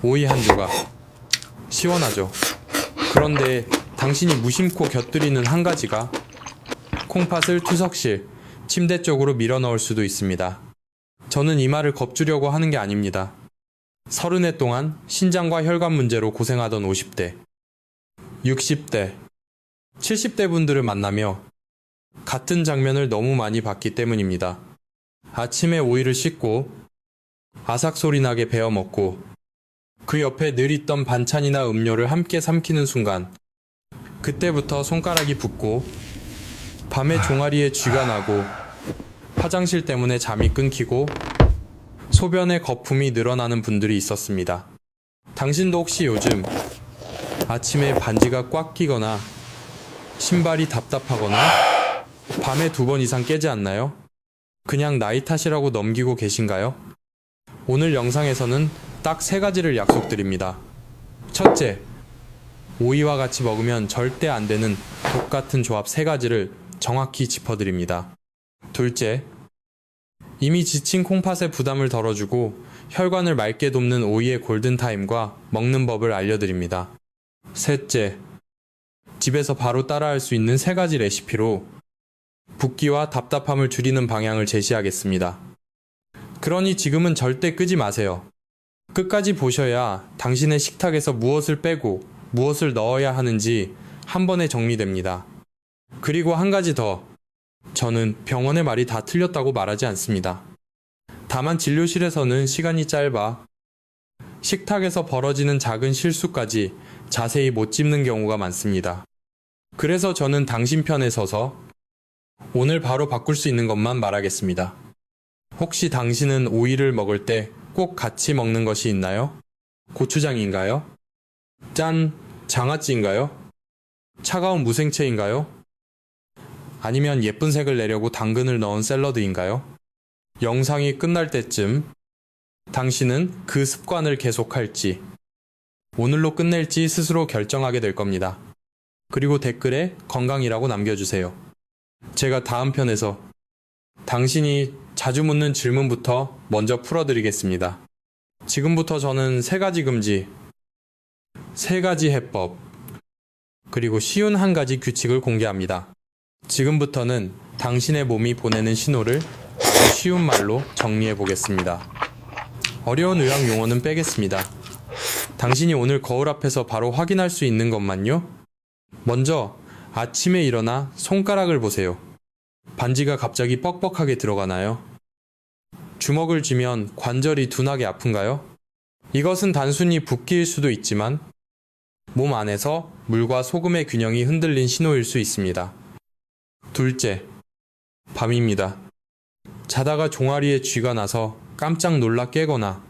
오이 한 조각. 시원하죠. 그런데 당신이 무심코 곁들이는 한 가지가 콩팥을 투석실, 침대 쪽으로 밀어 넣을 수도 있습니다. 저는 이 말을 겁주려고 하는 게 아닙니다. 서른 해 동안 신장과 혈관 문제로 고생하던 50대, 60대, 70대 분들을 만나며 같은 장면을 너무 많이 봤기 때문입니다. 아침에 오이를 씻고 아삭 소리 나게 베어 먹고 그 옆에 늘 있던 반찬이나 음료를 함께 삼키는 순간 그때부터 손가락이 붓고 밤에 종아리에 쥐가 나고 화장실 때문에 잠이 끊기고 소변에 거품이 늘어나는 분들이 있었습니다. 당신도 혹시 요즘 아침에 반지가 꽉 끼거나 신발이 답답하거나 밤에 두 번 이상 깨지 않나요? 그냥 나이 탓이라고 넘기고 계신가요? 오늘 영상에서는 딱 세 가지를 약속드립니다. 첫째, 오이와 같이 먹으면 절대 안 되는 독 같은 조합 세 가지를 정확히 짚어드립니다. 둘째, 이미 지친 콩팥의 부담을 덜어주고 혈관을 맑게 돕는 오이의 골든타임과 먹는 법을 알려드립니다. 셋째, 집에서 바로 따라할 수 있는 세 가지 레시피로 붓기와 답답함을 줄이는 방향을 제시하겠습니다. 그러니 지금은 절대 끄지 마세요. 끝까지 보셔야 당신의 식탁에서 무엇을 빼고 무엇을 넣어야 하는지 한 번에 정리됩니다. 그리고 한 가지 더. 저는 병원의 말이 다 틀렸다고 말하지 않습니다. 다만 진료실에서는 시간이 짧아 식탁에서 벌어지는 작은 실수까지 자세히 못 짚는 경우가 많습니다. 그래서 저는 당신 편에 서서 오늘 바로 바꿀 수 있는 것만 말하겠습니다. 혹시 당신은 오이를 먹을 때 꼭 같이 먹는 것이 있나요? 고추장인가요? 짠, 장아찌인가요? 차가운 무생채인가요? 아니면 예쁜 색을 내려고 당근을 넣은 샐러드인가요? 영상이 끝날 때쯤 당신은 그 습관을 계속할지 오늘로 끝낼지 스스로 결정하게 될 겁니다. 그리고 댓글에 건강이라고 남겨주세요. 제가 다음 편에서 당신이 자주 묻는 질문부터 먼저 풀어드리겠습니다. 지금부터 저는 세 가지 금지, 세 가지 해법, 그리고 쉬운 한 가지 규칙을 공개합니다. 지금부터는 당신의 몸이 보내는 신호를 쉬운 말로 정리해 보겠습니다. 어려운 의학 용어는 빼겠습니다. 당신이 오늘 거울 앞에서 바로 확인할 수 있는 것만요. 먼저 아침에 일어나 손가락을 보세요. 반지가 갑자기 뻑뻑하게 들어가나요? 주먹을 쥐면 관절이 둔하게 아픈가요? 이것은 단순히 붓기일 수도 있지만 몸 안에서 물과 소금의 균형이 흔들린 신호일 수 있습니다. 둘째, 밤입니다. 자다가 종아리에 쥐가 나서 깜짝 놀라 깨거나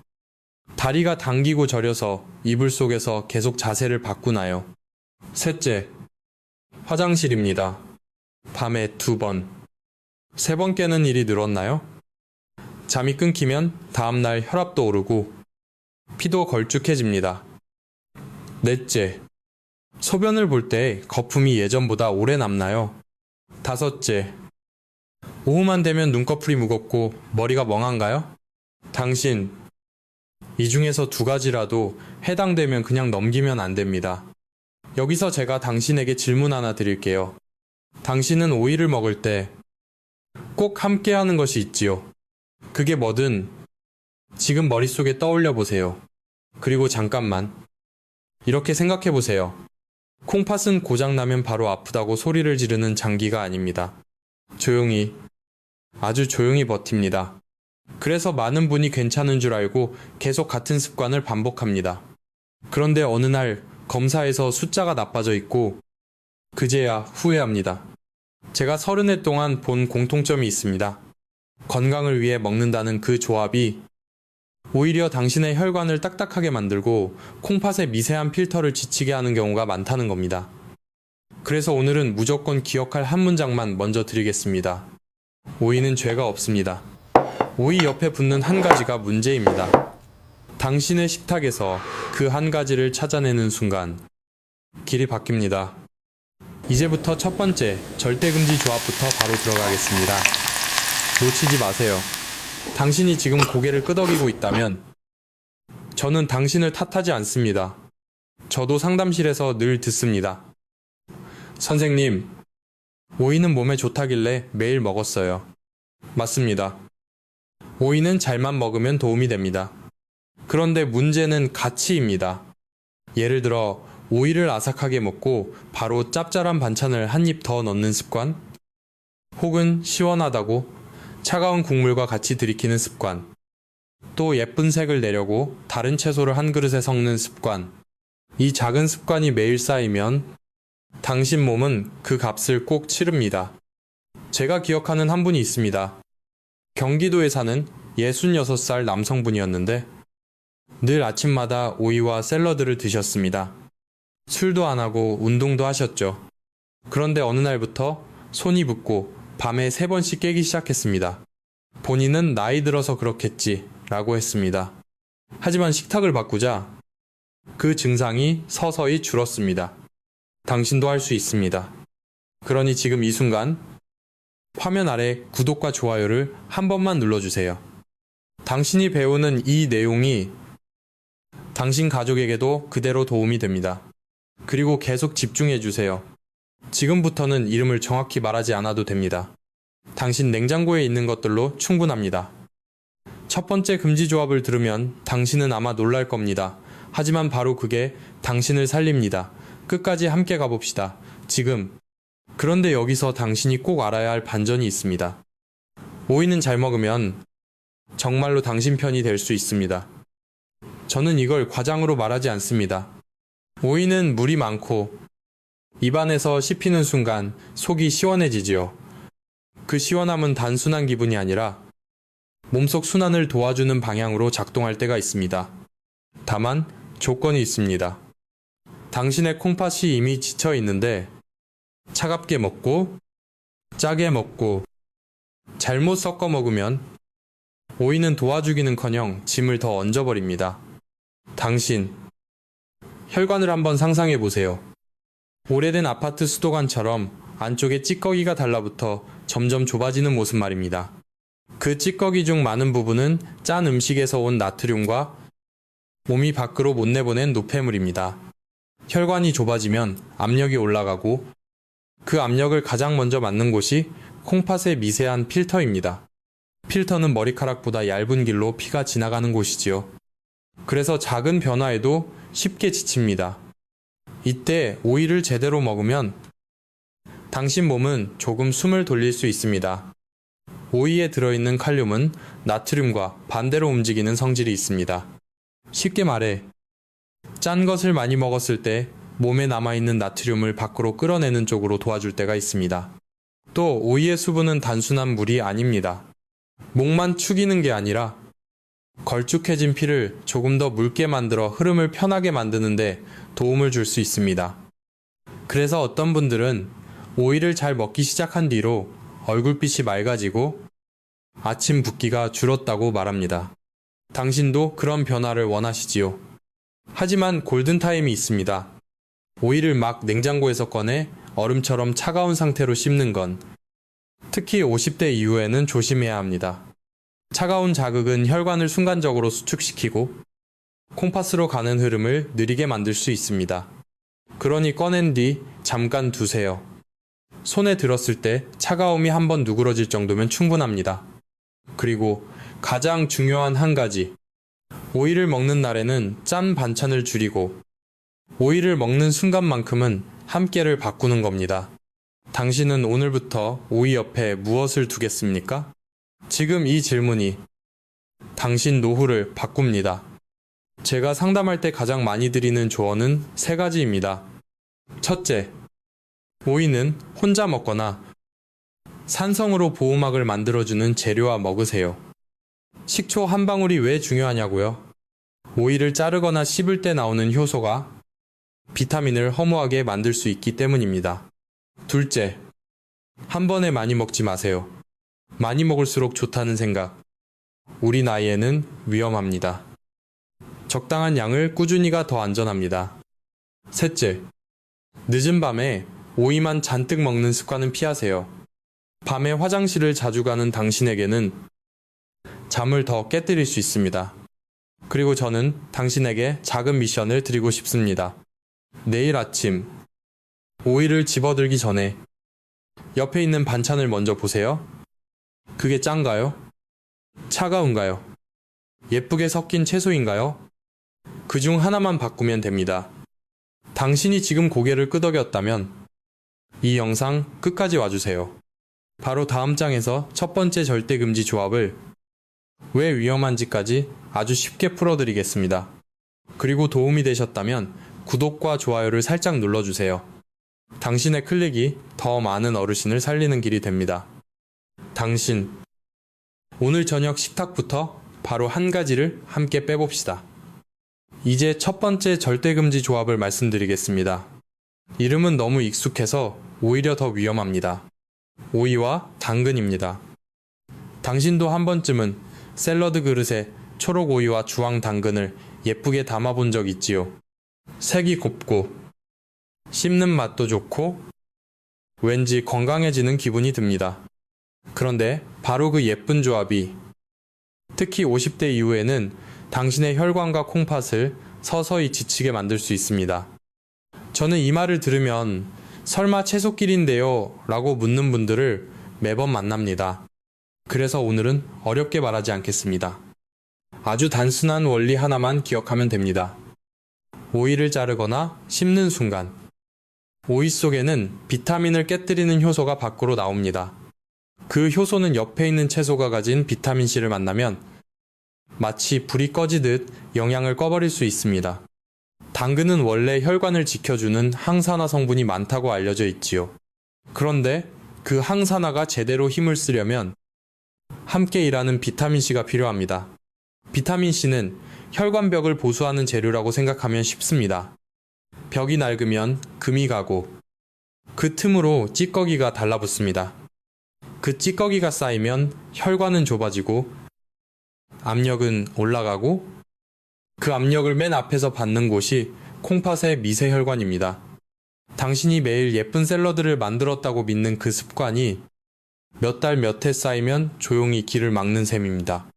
다리가 당기고 저려서 이불 속에서 계속 자세를 바꾸나요? 셋째, 화장실입니다. 밤에 두 번, 세 번 깨는 일이 늘었나요? 잠이 끊기면 다음날 혈압도 오르고 피도 걸쭉해집니다. 넷째, 소변을 볼 때 거품이 예전보다 오래 남나요? 다섯째, 오후만 되면 눈꺼풀이 무겁고 머리가 멍한가요? 당신, 이 중에서 두 가지라도 해당되면 그냥 넘기면 안 됩니다. 여기서 제가 당신에게 질문 하나 드릴게요. 당신은 오이를 먹을 때 꼭 함께 하는 것이 있지요. 그게 뭐든 지금 머릿속에 떠올려 보세요. 그리고 잠깐만. 이렇게 생각해 보세요. 콩팥은 고장나면 바로 아프다고 소리를 지르는 장기가 아닙니다. 조용히, 아주 조용히 버팁니다. 그래서 많은 분이 괜찮은 줄 알고 계속 같은 습관을 반복합니다. 그런데 어느 날 검사에서 숫자가 나빠져 있고 그제야 후회합니다. 제가 서른 해 동안 본 공통점이 있습니다. 건강을 위해 먹는다는 그 조합이 오히려 당신의 혈관을 딱딱하게 만들고 콩팥의 미세한 필터를 지치게 하는 경우가 많다는 겁니다. 그래서 오늘은 무조건 기억할 한 문장만 먼저 드리겠습니다. 오이는 죄가 없습니다. 오이 옆에 붙는 한 가지가 문제입니다. 당신의 식탁에서 그 한 가지를 찾아내는 순간 길이 바뀝니다. 이제부터 첫 번째 절대금지 조합부터 바로 들어가겠습니다. 놓치지 마세요. 당신이 지금 고개를 끄덕이고 있다면 저는 당신을 탓하지 않습니다. 저도 상담실에서 늘 듣습니다. 선생님, 오이는 몸에 좋다길래 매일 먹었어요. 맞습니다. 오이는 잘만 먹으면 도움이 됩니다. 그런데 문제는 가치입니다. 예를 들어, 오이를 아삭하게 먹고 바로 짭짤한 반찬을 한 입 더 넣는 습관, 혹은 시원하다고 차가운 국물과 같이 들이키는 습관, 또 예쁜 색을 내려고 다른 채소를 한 그릇에 섞는 습관. 이 작은 습관이 매일 쌓이면 당신 몸은 그 값을 꼭 치릅니다. 제가 기억하는 한 분이 있습니다. 경기도에 사는 66살 남성분이었는데 늘 아침마다 오이와 샐러드를 드셨습니다. 술도 안 하고 운동도 하셨죠. 그런데 어느 날부터 손이 붓고 밤에 세 번씩 깨기 시작했습니다. 본인은 나이 들어서 그렇겠지 라고 했습니다. 하지만 식탁을 바꾸자 그 증상이 서서히 줄었습니다. 당신도 할 수 있습니다. 그러니 지금 이 순간 화면 아래 구독과 좋아요를 한 번만 눌러주세요. 당신이 배우는 이 내용이 당신 가족에게도 그대로 도움이 됩니다. 그리고 계속 집중해 주세요. 지금부터는 이름을 정확히 말하지 않아도 됩니다. 당신 냉장고에 있는 것들로 충분합니다. 첫 번째 금지 조합을 들으면 당신은 아마 놀랄 겁니다. 하지만 바로 그게 당신을 살립니다. 끝까지 함께 가봅시다. 지금. 그런데 여기서 당신이 꼭 알아야 할 반전이 있습니다. 오이는 잘 먹으면 정말로 당신 편이 될 수 있습니다. 저는 이걸 과장으로 말하지 않습니다. 오이는 물이 많고 입안에서 씹히는 순간 속이 시원해지지요. 그 시원함은 단순한 기분이 아니라 몸속 순환을 도와주는 방향으로 작동할 때가 있습니다. 다만 조건이 있습니다. 당신의 콩팥이 이미 지쳐 있는데 차갑게 먹고 짜게 먹고 잘못 섞어 먹으면 오이는 도와주기는커녕 짐을 더 얹어버립니다. 당신 혈관을 한번 상상해 보세요. 오래된 아파트 수도관처럼 안쪽에 찌꺼기가 달라붙어 점점 좁아지는 모습 말입니다. 그 찌꺼기 중 많은 부분은 짠 음식에서 온 나트륨과 몸이 밖으로 못 내보낸 노폐물입니다. 혈관이 좁아지면 압력이 올라가고 그 압력을 가장 먼저 맞는 곳이 콩팥의 미세한 필터입니다. 필터는 머리카락보다 얇은 길로 피가 지나가는 곳이지요. 그래서 작은 변화에도 쉽게 지칩니다. 이때 오이를 제대로 먹으면 당신 몸은 조금 숨을 돌릴 수 있습니다. 오이에 들어있는 칼륨은 나트륨과 반대로 움직이는 성질이 있습니다. 쉽게 말해, 짠 것을 많이 먹었을 때 몸에 남아있는 나트륨을 밖으로 끌어내는 쪽으로 도와줄 때가 있습니다. 또 오이의 수분은 단순한 물이 아닙니다. 목만 축이는 게 아니라 걸쭉해진 피를 조금 더 묽게 만들어 흐름을 편하게 만드는데 도움을 줄 수 있습니다. 그래서 어떤 분들은 오이를 잘 먹기 시작한 뒤로 얼굴빛이 맑아지고 아침 붓기가 줄었다고 말합니다. 당신도 그런 변화를 원하시지요. 하지만 골든타임이 있습니다. 오이를 막 냉장고에서 꺼내 얼음처럼 차가운 상태로 씹는 건 특히 50대 이후에는 조심해야 합니다. 차가운 자극은 혈관을 순간적으로 수축시키고 콩팥으로 가는 흐름을 느리게 만들 수 있습니다. 그러니 꺼낸 뒤 잠깐 두세요. 손에 들었을 때 차가움이 한번 누그러질 정도면 충분합니다. 그리고 가장 중요한 한 가지. 오이를 먹는 날에는 짠 반찬을 줄이고 오이를 먹는 순간만큼은 함께를 바꾸는 겁니다. 당신은 오늘부터 오이 옆에 무엇을 두겠습니까? 지금 이 질문이 당신 노후를 바꿉니다. 제가 상담할 때 가장 많이 드리는 조언은 세 가지입니다. 첫째, 오이는 혼자 먹거나 산성으로 보호막을 만들어주는 재료와 먹으세요. 식초 한 방울이 왜 중요하냐고요? 오이를 자르거나 씹을 때 나오는 효소가 비타민을 허무하게 만들 수 있기 때문입니다. 둘째, 한 번에 많이 먹지 마세요. 많이 먹을수록 좋다는 생각. 우리 나이에는 위험합니다. 적당한 양을 꾸준히가 더 안전합니다. 셋째, 늦은 밤에 오이만 잔뜩 먹는 습관은 피하세요. 밤에 화장실을 자주 가는 당신에게는 잠을 더 깨뜨릴 수 있습니다. 그리고 저는 당신에게 작은 미션을 드리고 싶습니다. 내일 아침 오이를 집어들기 전에 옆에 있는 반찬을 먼저 보세요. 그게 짠가요? 차가운가요? 예쁘게 섞인 채소인가요? 그 중 하나만 바꾸면 됩니다. 당신이 지금 고개를 끄덕였다면 이 영상 끝까지 와주세요. 바로 다음 장에서 첫 번째 절대금지 조합을 왜 위험한지까지 아주 쉽게 풀어드리겠습니다. 그리고 도움이 되셨다면 구독과 좋아요를 살짝 눌러주세요. 당신의 클릭이 더 많은 어르신을 살리는 길이 됩니다. 당신, 오늘 저녁 식탁부터 바로 한 가지를 함께 빼봅시다. 이제 첫 번째 절대금지 조합을 말씀드리겠습니다. 이름은 너무 익숙해서 오히려 더 위험합니다. 오이와 당근입니다. 당신도 한 번쯤은 샐러드 그릇에 초록 오이와 주황 당근을 예쁘게 담아본 적 있지요. 색이 곱고 씹는 맛도 좋고 왠지 건강해지는 기분이 듭니다. 그런데 바로 그 예쁜 조합이 특히 50대 이후에는 당신의 혈관과 콩팥을 서서히 지치게 만들 수 있습니다. 저는 이 말을 들으면 설마 채소끼리인데요? 라고 묻는 분들을 매번 만납니다. 그래서 오늘은 어렵게 말하지 않겠습니다. 아주 단순한 원리 하나만 기억하면 됩니다. 오이를 자르거나 씹는 순간, 오이 속에는 비타민을 깨뜨리는 효소가 밖으로 나옵니다. 그 효소는 옆에 있는 채소가 가진 비타민C를 만나면 마치 불이 꺼지듯 영양을 꺼버릴 수 있습니다. 당근은 원래 혈관을 지켜주는 항산화 성분이 많다고 알려져 있지요. 그런데 그 항산화가 제대로 힘을 쓰려면 함께 일하는 비타민C가 필요합니다. 비타민C는 혈관벽을 보수하는 재료라고 생각하면 쉽습니다. 벽이 낡으면 금이 가고 그 틈으로 찌꺼기가 달라붙습니다. 그 찌꺼기가 쌓이면 혈관은 좁아지고 압력은 올라가고 그 압력을 맨 앞에서 받는 곳이 콩팥의 미세혈관입니다. 당신이 매일 예쁜 샐러드를 만들었다고 믿는 그 습관이 몇 달 몇 해 쌓이면 조용히 길을 막는 셈입니다.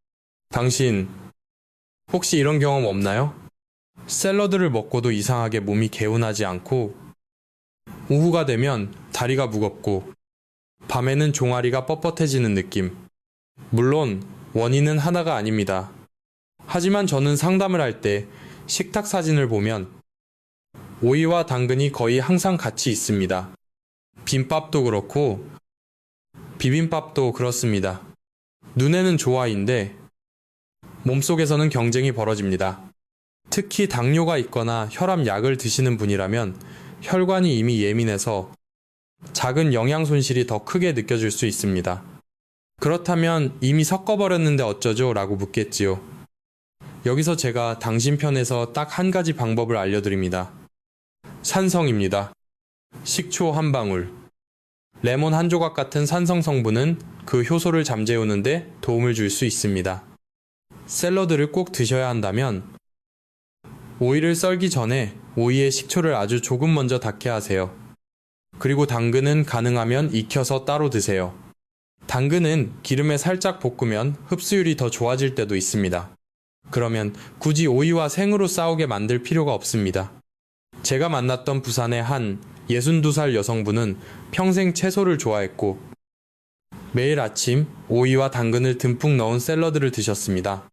당신 혹시 이런 경험 없나요? 샐러드를 먹고도 이상하게 몸이 개운하지 않고 오후가 되면 다리가 무겁고 밤에는 종아리가 뻣뻣해지는 느낌. 물론 원인은 하나가 아닙니다. 하지만 저는 상담을 할 때 식탁 사진을 보면 오이와 당근이 거의 항상 같이 있습니다. 김밥도 그렇고 비빔밥도 그렇습니다. 눈에는 좋아인데 몸속에서는 경쟁이 벌어집니다. 특히 당뇨가 있거나 혈압약을 드시는 분이라면 혈관이 이미 예민해서 작은 영양 손실이 더 크게 느껴질 수 있습니다. 그렇다면 이미 섞어버렸는데 어쩌죠? 라고 묻겠지요. 여기서 제가 당신 편에서 딱 한 가지 방법을 알려드립니다. 산성입니다. 식초 한 방울. 레몬 한 조각 같은 산성 성분은 그 효소를 잠재우는데 도움을 줄 수 있습니다. 샐러드를 꼭 드셔야 한다면 오이를 썰기 전에 오이에 식초를 아주 조금 먼저 닿게 하세요. 그리고 당근은 가능하면 익혀서 따로 드세요. 당근은 기름에 살짝 볶으면 흡수율이 더 좋아질 때도 있습니다. 그러면 굳이 오이와 생으로 싸우게 만들 필요가 없습니다. 제가 만났던 부산의 한 62살 여성분은 평생 채소를 좋아했고 매일 아침 오이와 당근을 듬뿍 넣은 샐러드를 드셨습니다.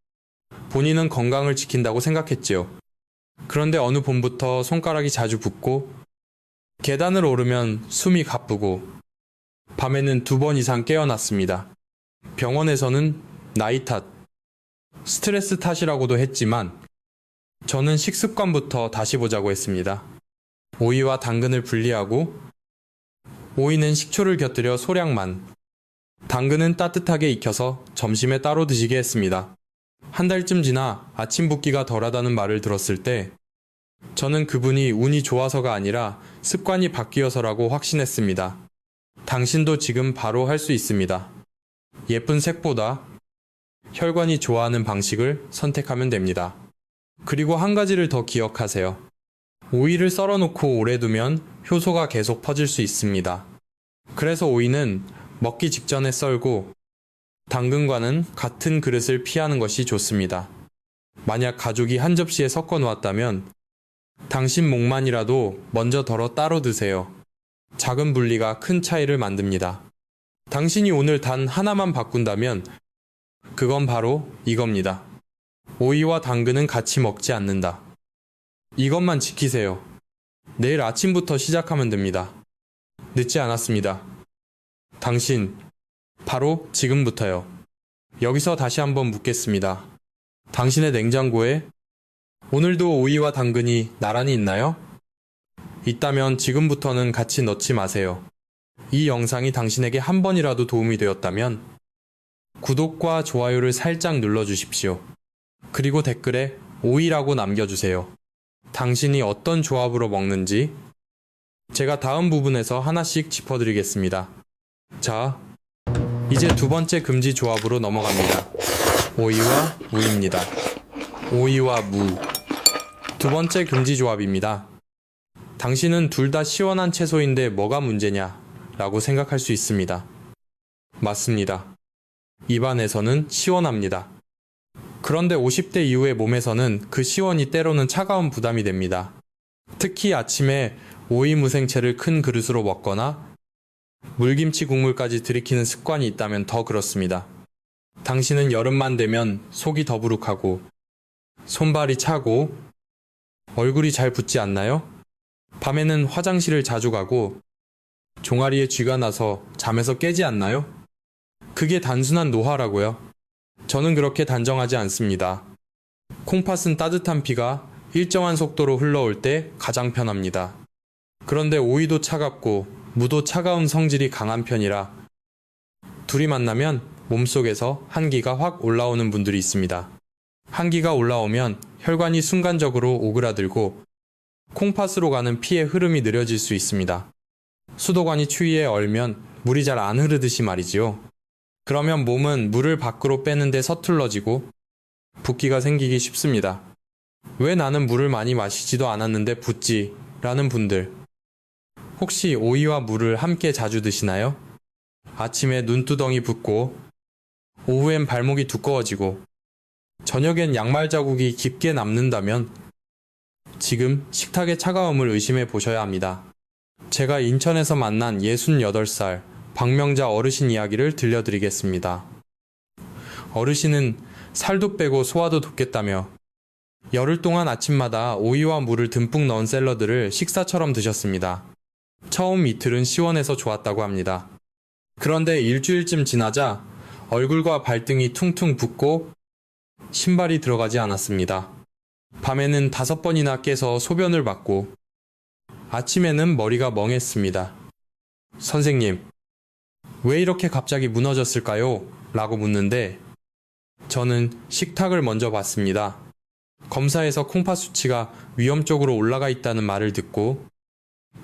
본인은 건강을 지킨다고 생각했지요. 그런데 어느 봄부터 손가락이 자주 붓고 계단을 오르면 숨이 가쁘고 밤에는 두 번 이상 깨어났습니다. 병원에서는 나이 탓, 스트레스 탓이라고도 했지만 저는 식습관부터 다시 보자고 했습니다. 오이와 당근을 분리하고 오이는 식초를 곁들여 소량만, 당근은 따뜻하게 익혀서 점심에 따로 드시게 했습니다. 한 달쯤 지나 아침 붓기가 덜하다는 말을 들었을 때 저는 그분이 운이 좋아서가 아니라 습관이 바뀌어서라고 확신했습니다. 당신도 지금 바로 할 수 있습니다. 예쁜 색보다 혈관이 좋아하는 방식을 선택하면 됩니다. 그리고 한 가지를 더 기억하세요. 오이를 썰어놓고 오래 두면 효소가 계속 퍼질 수 있습니다. 그래서 오이는 먹기 직전에 썰고 당근과는 같은 그릇을 피하는 것이 좋습니다. 만약 가족이 한 접시에 섞어 놓았다면 당신 목만이라도 먼저 덜어 따로 드세요. 작은 분리가 큰 차이를 만듭니다. 당신이 오늘 단 하나만 바꾼다면 그건 바로 이겁니다. 오이와 당근은 같이 먹지 않는다. 이것만 지키세요. 내일 아침부터 시작하면 됩니다. 늦지 않았습니다. 당신, 바로 지금부터요. 여기서 다시 한번 묻겠습니다. 당신의 냉장고에 오늘도 오이와 당근이 나란히 있나요? 있다면 지금부터는 같이 넣지 마세요. 이 영상이 당신에게 한 번이라도 도움이 되었다면 구독과 좋아요를 살짝 눌러주십시오. 그리고 댓글에 오이라고 남겨주세요. 당신이 어떤 조합으로 먹는지 제가 다음 부분에서 하나씩 짚어드리겠습니다. 자, 이제 두 번째 금지 조합으로 넘어갑니다. 오이와 무입니다. 오이와 무. 두 번째 금지 조합입니다. 당신은 둘 다 시원한 채소인데 뭐가 문제냐? 라고 생각할 수 있습니다. 맞습니다. 입안에서는 시원합니다. 그런데 50대 이후의 몸에서는 그 시원이 때로는 차가운 부담이 됩니다. 특히 아침에 오이 무생채를 큰 그릇으로 먹거나 물김치 국물까지 들이키는 습관이 있다면 더 그렇습니다. 당신은 여름만 되면 속이 더부룩하고 손발이 차고 얼굴이 잘 붓지 않나요? 밤에는 화장실을 자주 가고 종아리에 쥐가 나서 잠에서 깨지 않나요? 그게 단순한 노화라고요. 저는 그렇게 단정하지 않습니다. 콩팥은 따뜻한 피가 일정한 속도로 흘러올 때 가장 편합니다. 그런데 오이도 차갑고 무도 차가운 성질이 강한 편이라 둘이 만나면 몸속에서 한기가 확 올라오는 분들이 있습니다. 한기가 올라오면 혈관이 순간적으로 오그라들고 콩팥으로 가는 피의 흐름이 느려질 수 있습니다. 수도관이 추위에 얼면 물이 잘 안 흐르듯이 말이지요. 그러면 몸은 물을 밖으로 빼는데 서툴러지고 붓기가 생기기 쉽습니다. 왜 나는 물을 많이 마시지도 않았는데 붓지? 라는 분들. 혹시 오이와 물을 함께 자주 드시나요? 아침에 눈두덩이 붓고, 오후엔 발목이 두꺼워지고, 저녁엔 양말 자국이 깊게 남는다면 지금 식탁의 차가움을 의심해 보셔야 합니다. 제가 인천에서 만난 68살 박명자 어르신 이야기를 들려드리겠습니다. 어르신은 살도 빼고 소화도 돋겠다며 열흘 동안 아침마다 오이와 물을 듬뿍 넣은 샐러드를 식사처럼 드셨습니다. 처음 이틀은 시원해서 좋았다고 합니다. 그런데 일주일쯤 지나자 얼굴과 발등이 퉁퉁 붓고 신발이 들어가지 않았습니다. 밤에는 다섯 번이나 깨서 소변을 받고 아침에는 머리가 멍했습니다. 선생님, 왜 이렇게 갑자기 무너졌을까요? 라고 묻는데 저는 식탁을 먼저 봤습니다. 검사에서 콩팥 수치가 위험적으로 올라가 있다는 말을 듣고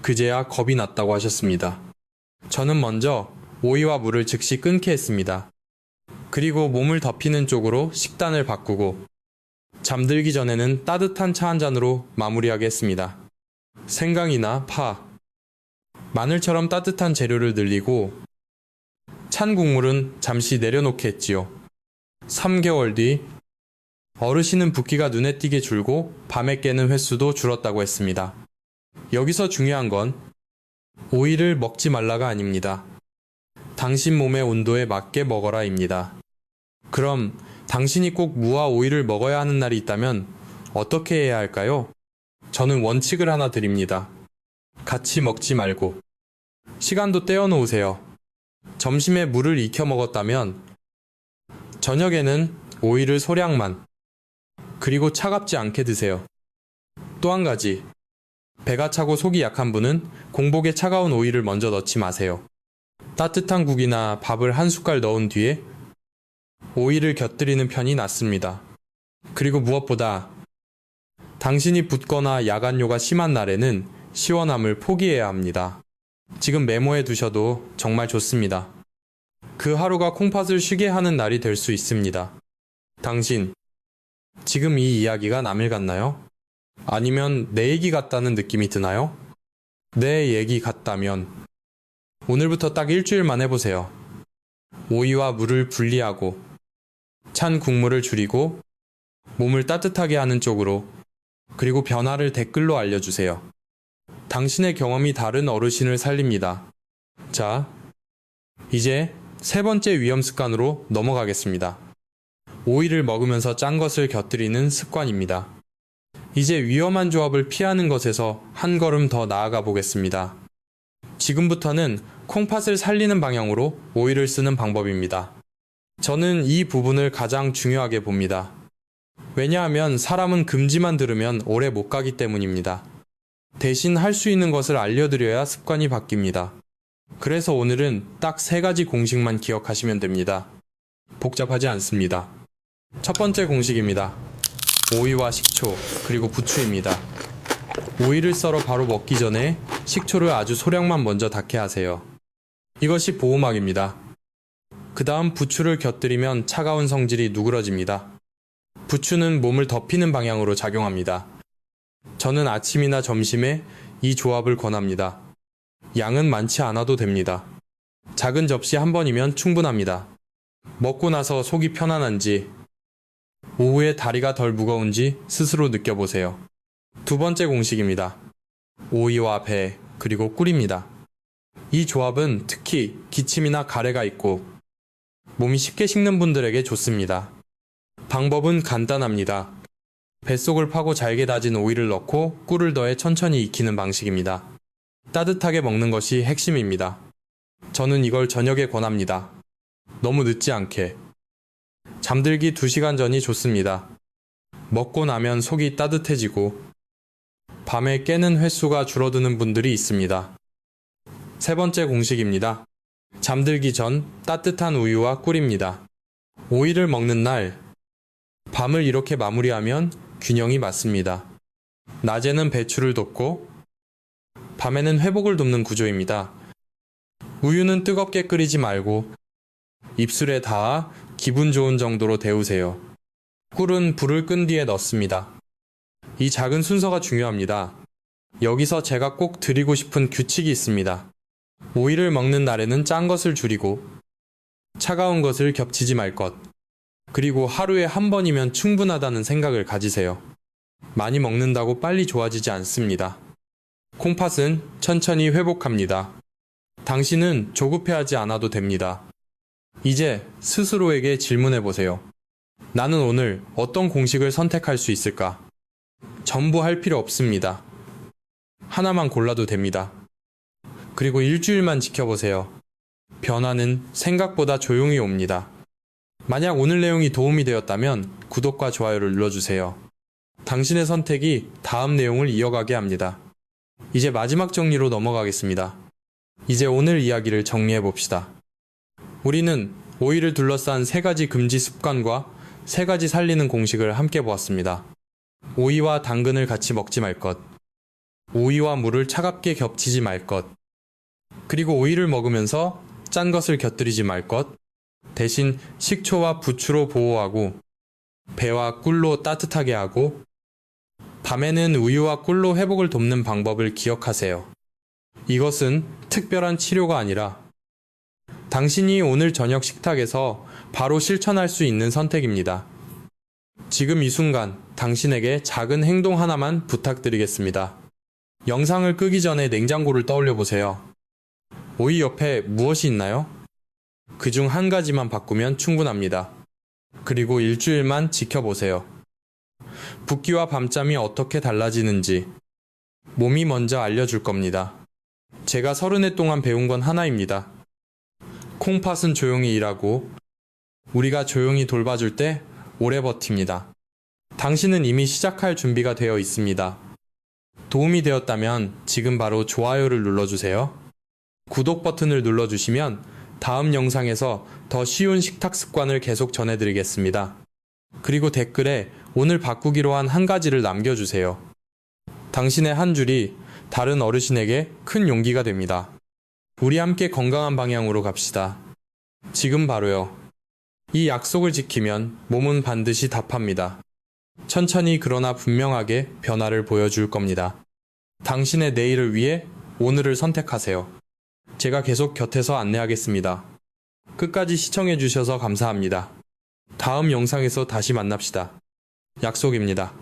그제야 겁이 났다고 하셨습니다. 저는 먼저 오이와 물을 즉시 끊게 했습니다. 그리고 몸을 덮이는 쪽으로 식단을 바꾸고 잠들기 전에는 따뜻한 차 한 잔으로 마무리하겠습니다. 생강이나 파, 마늘처럼 따뜻한 재료를 늘리고 찬 국물은 잠시 내려놓게 했지요. 3개월 뒤 어르신은 붓기가 눈에 띄게 줄고 밤에 깨는 횟수도 줄었다고 했습니다. 여기서 중요한 건 오이를 먹지 말라가 아닙니다. 당신 몸의 온도에 맞게 먹어라입니다. 그럼 당신이 꼭 무와 오이를 먹어야 하는 날이 있다면 어떻게 해야 할까요? 저는 원칙을 하나 드립니다. 같이 먹지 말고 시간도 떼어 놓으세요. 점심에 물을 익혀 먹었다면 저녁에는 오이를 소량만 그리고 차갑지 않게 드세요. 또 한 가지 배가 차고 속이 약한 분은 공복에 차가운 오이를 먼저 넣지 마세요. 따뜻한 국이나 밥을 한 숟갈 넣은 뒤에 오이를 곁들이는 편이 낫습니다. 그리고 무엇보다 당신이 붓거나 야간요가 심한 날에는 시원함을 포기해야 합니다. 지금 메모해 두셔도 정말 좋습니다. 그 하루가 콩팥을 쉬게 하는 날이 될 수 있습니다. 당신, 지금 이 이야기가 남일 같나요? 아니면 내 얘기 같다는 느낌이 드나요? 내 얘기 같다면 오늘부터 딱 일주일만 해보세요. 오이와 물을 분리하고 찬 국물을 줄이고 몸을 따뜻하게 하는 쪽으로 그리고 변화를 댓글로 알려주세요. 당신의 경험이 다른 어르신을 살립니다. 자, 이제 세 번째 위험 습관으로 넘어가겠습니다. 오이를 먹으면서 짠 것을 곁들이는 습관입니다. 이제 위험한 조합을 피하는 것에서 한 걸음 더 나아가 보겠습니다. 지금부터는 콩팥을 살리는 방향으로 오이를 쓰는 방법입니다. 저는 이 부분을 가장 중요하게 봅니다. 왜냐하면 사람은 금지만 들으면 오래 못 가기 때문입니다. 대신 할 수 있는 것을 알려드려야 습관이 바뀝니다. 그래서 오늘은 딱 세 가지 공식만 기억하시면 됩니다. 복잡하지 않습니다. 첫 번째 공식입니다. 오이와 식초, 그리고 부추입니다. 오이를 썰어 바로 먹기 전에 식초를 아주 소량만 먼저 닿게 하세요. 이것이 보호막입니다. 그 다음 부추를 곁들이면 차가운 성질이 누그러집니다. 부추는 몸을 덮이는 방향으로 작용합니다. 저는 아침이나 점심에 이 조합을 권합니다. 양은 많지 않아도 됩니다. 작은 접시 한 번이면 충분합니다. 먹고 나서 속이 편안한지, 오후에 다리가 덜 무거운지 스스로 느껴보세요. 두 번째 공식입니다. 오이와 배, 그리고 꿀입니다. 이 조합은 특히 기침이나 가래가 있고 몸이 쉽게 식는 분들에게 좋습니다. 방법은 간단합니다. 뱃속을 파고 잘게 다진 오이를 넣고 꿀을 더해 천천히 익히는 방식입니다. 따뜻하게 먹는 것이 핵심입니다. 저는 이걸 저녁에 권합니다. 너무 늦지 않게. 잠들기 2시간 전이 좋습니다. 먹고 나면 속이 따뜻해지고 밤에 깨는 횟수가 줄어드는 분들이 있습니다. 세 번째 공식입니다. 잠들기 전 따뜻한 우유와 꿀입니다. 오이를 먹는 날, 밤을 이렇게 마무리하면 균형이 맞습니다. 낮에는 배출을 돕고, 밤에는 회복을 돕는 구조입니다. 우유는 뜨겁게 끓이지 말고, 입술에 닿아 기분 좋은 정도로 데우세요. 꿀은 불을 끈 뒤에 넣습니다. 이 작은 순서가 중요합니다. 여기서 제가 꼭 드리고 싶은 규칙이 있습니다. 오이를 먹는 날에는 짠 것을 줄이고 차가운 것을 겹치지 말 것. 그리고 하루에 한 번이면 충분하다는 생각을 가지세요. 많이 먹는다고 빨리 좋아지지 않습니다. 콩팥은 천천히 회복합니다. 당신은 조급해하지 않아도 됩니다. 이제 스스로에게 질문해 보세요. 나는 오늘 어떤 공식을 선택할 수 있을까? 전부 할 필요 없습니다. 하나만 골라도 됩니다. 그리고 일주일만 지켜보세요. 변화는 생각보다 조용히 옵니다. 만약 오늘 내용이 도움이 되었다면 구독과 좋아요를 눌러주세요. 당신의 선택이 다음 내용을 이어가게 합니다. 이제 마지막 정리로 넘어가겠습니다. 이제 오늘 이야기를 정리해 봅시다. 우리는 오이를 둘러싼 세 가지 금지 습관과 세 가지 살리는 공식을 함께 보았습니다. 오이와 당근을 같이 먹지 말 것. 오이와 물을 차갑게 겹치지 말 것. 그리고 오이를 먹으면서 짠 것을 곁들이지 말 것. 대신 식초와 부추로 보호하고 배와 꿀로 따뜻하게 하고 밤에는 우유와 꿀로 회복을 돕는 방법을 기억하세요. 이것은 특별한 치료가 아니라 당신이 오늘 저녁 식탁에서 바로 실천할 수 있는 선택입니다. 지금 이 순간 당신에게 작은 행동 하나만 부탁드리겠습니다. 영상을 끄기 전에 냉장고를 떠올려 보세요. 오이 옆에 무엇이 있나요? 그 중 한 가지만 바꾸면 충분합니다. 그리고 일주일만 지켜보세요. 붓기와 밤잠이 어떻게 달라지는지 몸이 먼저 알려줄 겁니다. 제가 서른 해 동안 배운 건 하나입니다. 콩팥은 조용히 일하고 우리가 조용히 돌봐줄 때 오래 버팁니다. 당신은 이미 시작할 준비가 되어 있습니다. 도움이 되었다면 지금 바로 좋아요를 눌러주세요. 구독 버튼을 눌러주시면 다음 영상에서 더 쉬운 식탁 습관을 계속 전해드리겠습니다. 그리고 댓글에 오늘 바꾸기로 한 한 가지를 남겨주세요. 당신의 한 줄이 다른 어르신에게 큰 용기가 됩니다. 우리 함께 건강한 방향으로 갑시다. 지금 바로요. 이 약속을 지키면 몸은 반드시 답합니다. 천천히 그러나 분명하게 변화를 보여줄 겁니다. 당신의 내일을 위해 오늘을 선택하세요. 제가 계속 곁에서 안내하겠습니다. 끝까지 시청해주셔서 감사합니다. 다음 영상에서 다시 만납시다. 약속입니다.